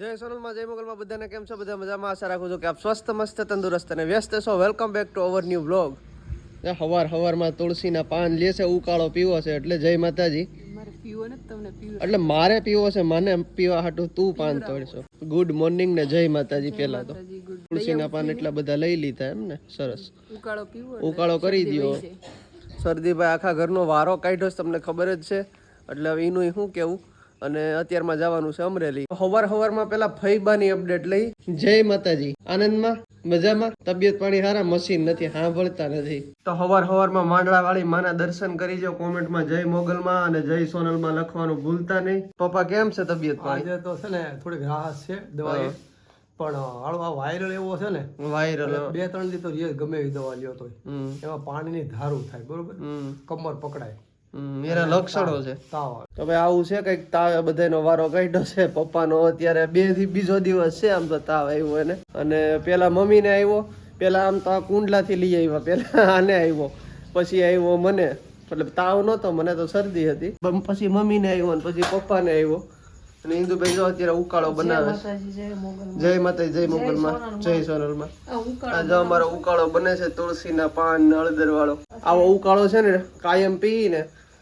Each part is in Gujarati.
જય સોનલમાં જય મોગલમાં બધાને કેમ છો? બધા મજામાં? આશા રાખું છું કે આપ સ્વસ્થ મસ્ત તંદુરસ્ત અને વ્યસ્ત છો. Welcome back to our new blog હવાર હવારમાં તુલસીના પાન લે છે ઉકાળો પીવો છે એટલે જય માતાજી. એટલે મારે પીવો છે મને પીવા હાટું તું પાન તોડશો. ગુડ મોર્નિંગ ને જય માતાજી પેલા તો. તુલસીના પાન એટલા બધા લઈ લીધા એમ ને સરસ. ઉકાળો પીવો ઉકાળો કરી દ્યો. શરદીભાઈ આખા ઘરનો વારો કાઢ્યો છે તમને ખબર જ છે. એટલે હવે એનું શું કેવું? અને અત્યારમાં જવાનું છે અમરેલી. હવાર હવારમાં પેલા ફઈબાની અપડેટ લઈ. જય માતાજી. આનંદમાં? મજામાં? તબિયત પાણી સારા મશીન નથી. સાંભળતા નથી. તો હવાર હવારમાં માંડળા વાળી માના દર્શન કરી જાઓ. કોમેન્ટમાં જય મોગલમાં અને જય સોનલમાં લખવાનું ભૂલતા નહીં. પપ્પા કેમ છે તબિયત પાણી? આજે તો છે ને થોડીક રાહત છે દવાએ પણ હાલો આ વાયરલ એવો છે ને વાયરલ બે ત્રણ દી તો ગમે એવી દવા લ્યો તો એમાં પાણીની ધારું થાય બરોબર? કમર પકડાય. એના લક્ષણો છે. તો ભાઈ આવું છે કંઈક તાવ બધાનો વારો કાઢ્યો છે પપ્પાનો અત્યારે બેથી બીજો દિવસ છે આમ તો તાવ આવ્યો એને. અને પેલા મમ્મીને આવ્યો પેલા આમ તો આ કુંડલાથી લઈ આવ્યા પેલા આને આવ્યો પછી આવ્યો મને. એટલે તાવ નહોતો મને તો શરદી હતી. પણ પછી મમ્મીને આવ્યો અને પછી પપ્પાને આવ્યો. અને ઇન્દુભાઈ જો અત્યારે ઉકાળો બનાવે જય માતાજી જય મોગલમાં. જય સોનલમાં. આ જો અમારો ઉકાળો બને છે તુલસીના પાન હળદર વાળો. આવો ઉકાળો છે ને કાયમ પીને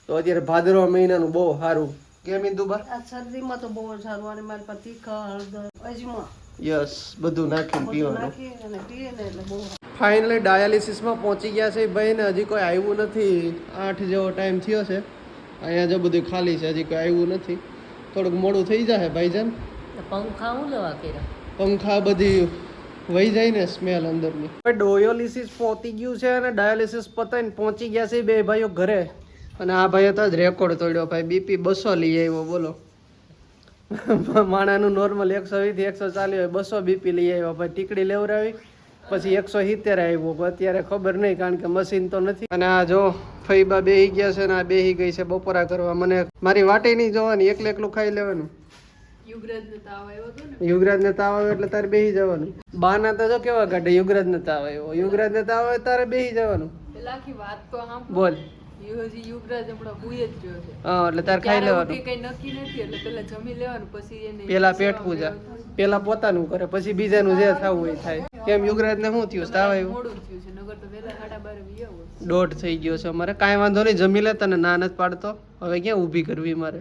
તો અત્યારે ભાદરવા મહિનાનું બહુ સારું. કેમ ઇન્દુબા આ શરદીમાં તો બહુ સારું અને મારી પાસે તીખા હળદર અજમા. યસ બધું નાખીને પીવાનું. નાખી અને પીએ ને એટલે બહુ ફાઇનલી ડાયાલિસિસમાં પહોંચી ગયા છે. ભાઈ ને હજી કોઈ આવ્યું નથી. આઠ જેવો ટાઈમ થયો છે. અહીંયા જો બધું ખાલી છે. હજી કોઈ આવ્યું નથી. થોડુંક મોડું થઈ જશે ભાઈજાન. પંખા હું લેવા કર્યા? પંખા બધી વહી જાય ને સ્મેલ અંદરની. ડોયોલિસિસ પહોંચી ગયું છે અને ડાયાલિસિસ પતાઈને પહોંચી ગયા છે બે ભાઈઓ ઘરે. અને આ ભાઈ તો જ રેકોર્ડ તોડ્યો. ભાઈ બીપી બસો લઈ આવ્યો બોલો. માણાનું નોર્મલ એકસો વીસથી એકસો ચાલી હોય બસો બીપી લઈ આવ્યો. ભાઈ ટીકડી લેવડાવી પછી એકસો સિત્તેર આવ્યો. પણ અત્યારે ખબર નહીં કારણ કે મશીન તો નથી. અને આ જો ફઈબા બેહી ગયા છે ને આ બેહી ગઈ છે બપોરા કરવા. મને મારી વાટી નહીં જોવાની એકલે એકલું ખાઈ લેવાનું. યુગરાજ ને? તાવ આવ્યો એટલે તારે બેહી જવાનું. બાના તો જો કેવા કાઢે યુગરાજ ને તાવ આવ્યો. યુગરાજ ને તાવ આવે તારે બેહી જવાનું. બોલ. હજી યુગરાજ હમણાં હુઈ જ રહ્યો છે. હા એટલે તારે ખાઈ લેવાનું. કઈ નક્કી નથી એટલે પેલા જમી લેવાનું પછી એને પેલા પેટ પૂજા. પેલા પોતાનું કરે પછી બીજાનું જે થવું હોય થાય. કેમ યુગરાજ ને શું થયું? તાવ આવ્યો? દોઢ થઈ ગયો છે મારે કાંઈ વાંધો નહીં જમી લે તને ના નથી પાડતો. હવે ક્યાં ઊભી કરવી મારે?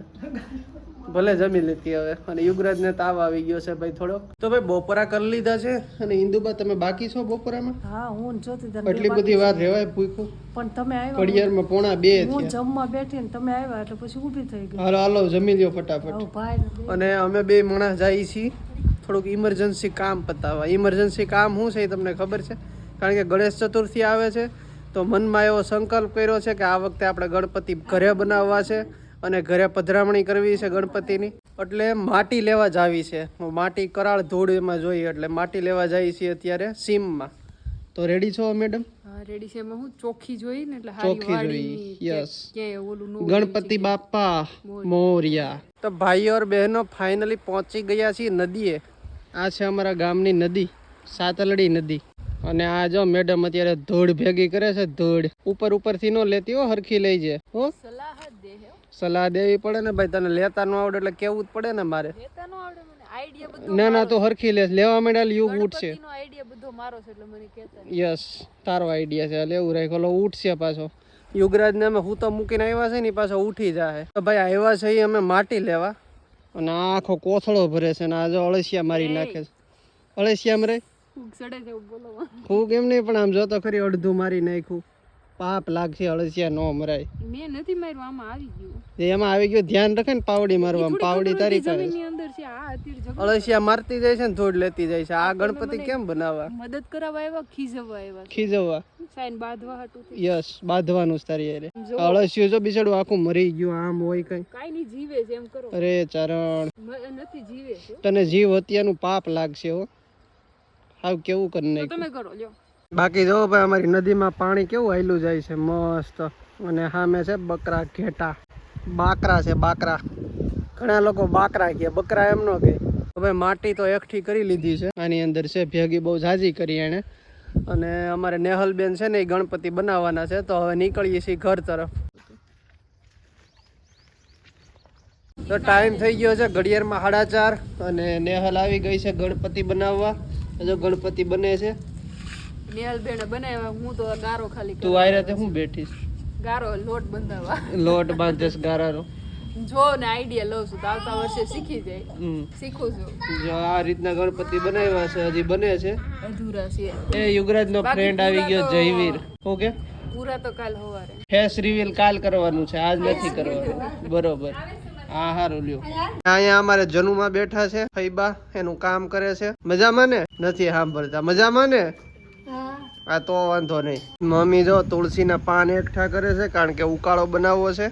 ભલે જમી લેતી હવે. અને યુગરાજ ને તાવ આવી ગયો છે ભાઈ થોડોક. તો ભાઈ બપોરા કરી લીધા છે? અને ઇન્દુબા તમે બાકી છો બપોરામાં? હા હું જોતી તને એટલી બધી વાર રેવાય ભૂખ્યું પણ તમે આવ્યા ઘડિયાળમાં પોણા બે હું જમવા બેઠી ને તમે આવ્યા એટલે પછી ઊભી થઈ ગઈ. હાલો હાલો જમી લ્યો ફટાફટ. અને અમે બે માણસ જઈએ છીએ. થોડુંક ઇમરજન્સી કામ પતાવવા. ઇમરજન્સી કામ શું છે એ તમને ખબર છે? કારણ કે ગણેશ ચતુર્થી આવે છે. તો મનમાં એવો સંકલ્પ કર્યો છે કે આ વખતે આપણે ગણપતિ ઘરે બનાવવા છે. અને ઘરે પધરામણી કરવી છે ગણપતિની. એટલે માટી લેવા જ આવી છે માટી કરાળ ધૂળ એમાં જોઈએ એટલે માટી લેવા જઈએ છીએ અત્યારે સીમમાં. તો રેડી છો મેડમ રેડી છે. હું ચોખ્ખી જોઈ ને એટલે ચોખ્ખી જોઈ. યસ ગણપતિ બાપા મોરિયા. તો ભાઈઓ ઓર બહેનો ફાઇનલી પહોંચી ગયા છીએ નદીએ. આ છે અમારા ગામની નદી સાતલડી નદી. અને આ જો મેડમ અત્યારે ધૂળ ભેગી કરે છે ધૂળ. ઉપર ઉપરથી નો લેતી હો હરખી લઈ જાય હો. સલાહ જ દે સલાહ દેવી પડે ને ભાઈ તને લેતા ન આવડે એટલે કેવું જ પડે ને મારે? નો ના ના તો હરખી લેસ લેવા માંડ્યા યુગ ઉઠશે યસ તારો આઈડિયા છે. લેવું રાખો લો ઉઠશે પાછો. યુગરાજ ને અમે હું તો મૂકીને આવ્યા છે ને પાછો ઉઠી જાય તો ભાઈ આવ્યા છે એ અમે માટી લેવા. અને આ આખો કોથળો ભરે છે ને આ જો અળસિયા મારી નાખે છે. અળસિયામાં રે ખૂબ એમ નહીં પણ આમ જોતો ખરી અડધું મારી નાખ્યું. પાપ લાગશે અળસિયા નો મરાય. મેં નથી માર્યું આમાં આવી ગયું. એમાં આવી ગયો ધ્યાન રાખે ને પાવડી મારવા પાવડી તારી પાસે. અળસિયા મારતી જાય છે ને ધૂળ લેતી જાય છે. આ ગણપતિ કેમ બનાવવા? મદદ કરાવવા આવ્યા ખીજવવા આવ્યા? ખીજવવા. સાઈન બાંધવા હતું યસ બાંધવાનું જ તારી અરે અળસિયું જો બિચારું આખું મરી ગયું આમ હોય કઈ. કાઈ નહીં જીવે છે એમ કરો. અરે ચરણ. નથી જીવે તને જીવ હત્યાનું પાપ લાગશે હો. હાવ કેવું કરી નાખ્યું. તમે કરો લ્યો. બાકી જો ભાઈ અમારી નદીમાં પાણી કેવું આયલું જાય છે મસ્ત. અને સામે છે બકરા ઘેટા. બાકરા છે બાકરા. ઘણા લોકો બાકરા કહે બકરા એમ ન કહે. હવે માટી તો એકઠી કરી લીધી છે. આની અંદર છે ભેગી બહુ ઝાઝી કરી એણે. અને અમારે નેહલબેન છે ને એ ગણપતિ બનાવવાના છે તો હવે નીકળીએ છીએ ઘર તરફ. તો ટાઈમ થઈ ગયો છે ઘડિયાળમાં સાડા ચાર અને નેહલ આવી ગઈ છે ગણપતિ બનાવવા. જો ગણપતિ બને છે. નેહલ બેને બનાવ્યા હું તો ગારો ખાલી તું આવી રીતે હું બેઠીશ ગારો લોટ બંધાવવા લોટ બાંધેસ ગારાનો. જો ને આઈડિયા લઉં છું તો આવતા વર્ષે શીખી જાય. શીખું છું. જો આ રીતના ગણપતિ બનાવ્યા છે હજી બને છે. અધૂરા છે. એ યુગરાજ નો ફ્રેન્ડ આવી ગયો જયવીર. ઓકે પૂરા તો કાલ સવારે ફેસ રિવીલ કાલ કરવાનું છે આજ નથી કરવાનું. બરોબર. હા હારું લ્યો. અહીંયા અમારે જનુમાં બેઠા છે ફૈબા એનું કામ કરે છે. મજામાં ને? નથી સાંભળતા. મજામાં ને? આ તો વાંધો નહીં. મમ્મી જો તુલસીના પાન એકઠા કરે છે કારણ કે ઉકાળો બનાવવો છે.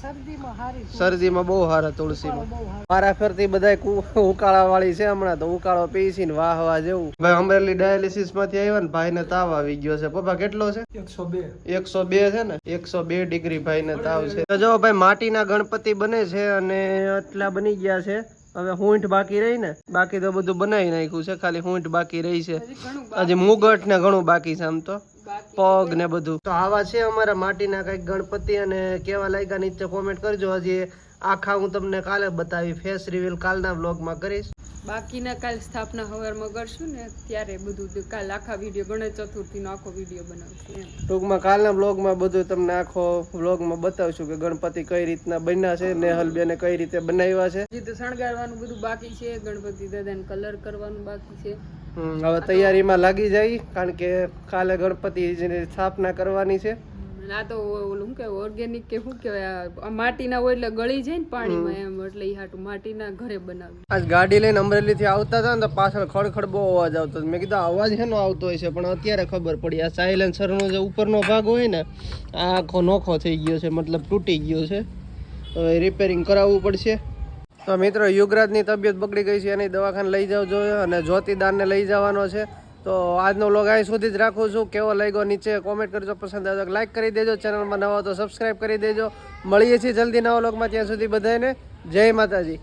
શરદીમાં હારી શરદીમાં બહુ સારા તુલસીમાં. મારા ફરતી બધા ઉકાળા વાળી છે હમણાં તો ઉકાળો પીસી ને વાહ વાહ જેવું. ભાઈ અમરેલી ડાયાલિસિસમાંથી આવ્યા ને ભાઈને તાવ આવી ગયો છે. પપ્પા કેટલો છે? એકસો બે. એકસો બે છે ને? એકસો બે ડિગ્રી ભાઈ ને તાવ છે. તો જો ભાઈ માટીના ગણપતિ બને છે અને આટલા બની ગયા છે. હવે હુંઠ બાકી રહી ને બાકી તો બધું બનાવી નાખ્યું છે ખાલી હૂંઠ બાકી રહી છે. હજી મુગટ ને ઘણું બાકી છે આમ તો. પગ ને બધું. તો આવા છે અમારા માટીના કંઈક ગણપતિ અને કેવા લાગ્યા નીચે કોમેન્ટ કરજો. હજી આખા હું તમને કાલે બતાવી ફેસ રિવીલ કાલના બ્લોગમાં કરીશ. બાકીના કાલ સ્થાપના હવારમાં કરશું ને ત્યારે બધું કાલ આખા વીડિયો ગણેશ ચતુર્થીનો આખો વીડિયો બનાવશું ટૂંકમાં કાલના બ્લોગમાં બધું તમને આખો બ્લોગમાં બતાવશું કે ગણપતિ કઈ રીતના બન્યા છે નેહલ બેને કઈ રીતે બનાવ્યા છે. હજી તો શણગારવાનું બધું બાકી છે ગણપતિ દાદાને કલર કરવાનું બાકી છે. હવે તૈયારીમાં લાગી જાય કારણ કે કાલે ગણપતિની સ્થાપના કરવાની છે. આ તો ઓલું શું કહેવાય ઓર્ગેનિક કે શું કહેવાય આ માટીના હોય એટલે ગળી જાય ને પાણીમાં એમ એટલે ઈ હાટું માટીના ઘરે બનાવ્યું આજ ગાડી લઈને અમરેલીથી આવતા હતા ને તો પાછળ ખડખડ બહુ અવાજ આવતો. મેં કીધું અવાજ હેનો આવતો હોય છે પણ અત્યારે ખબર પડી. આ સાયલેન્સરનો જે ઉપરનો ભાગ હોય ને આ આખો નોખો થઈ ગયો છે મતલબ તૂટી ગયો છે. હવે રિપેરિંગ કરાવવું પડશે. તો મિત્રો યુગરાજની તબિયત બગડી ગઈ છે એની દવાખાને લઈ જાવ જોઈએ અને જ્યોતિદાનને લઈ જવાનો છે. તો આજનો વ્લોગ અહીં સુધી જ રાખું છું. કેવો લાગ્યો નીચે કોમેન્ટ કરજો. પસંદ આવે તો લાઈક કરી દેજો. ચેનલમાં નવા તો સબસ્ક્રાઈબ કરી દેજો. મળીએ છીએ જલ્દી નવા વ્લોગમાં ત્યાં સુધી બધાને જય માતાજી.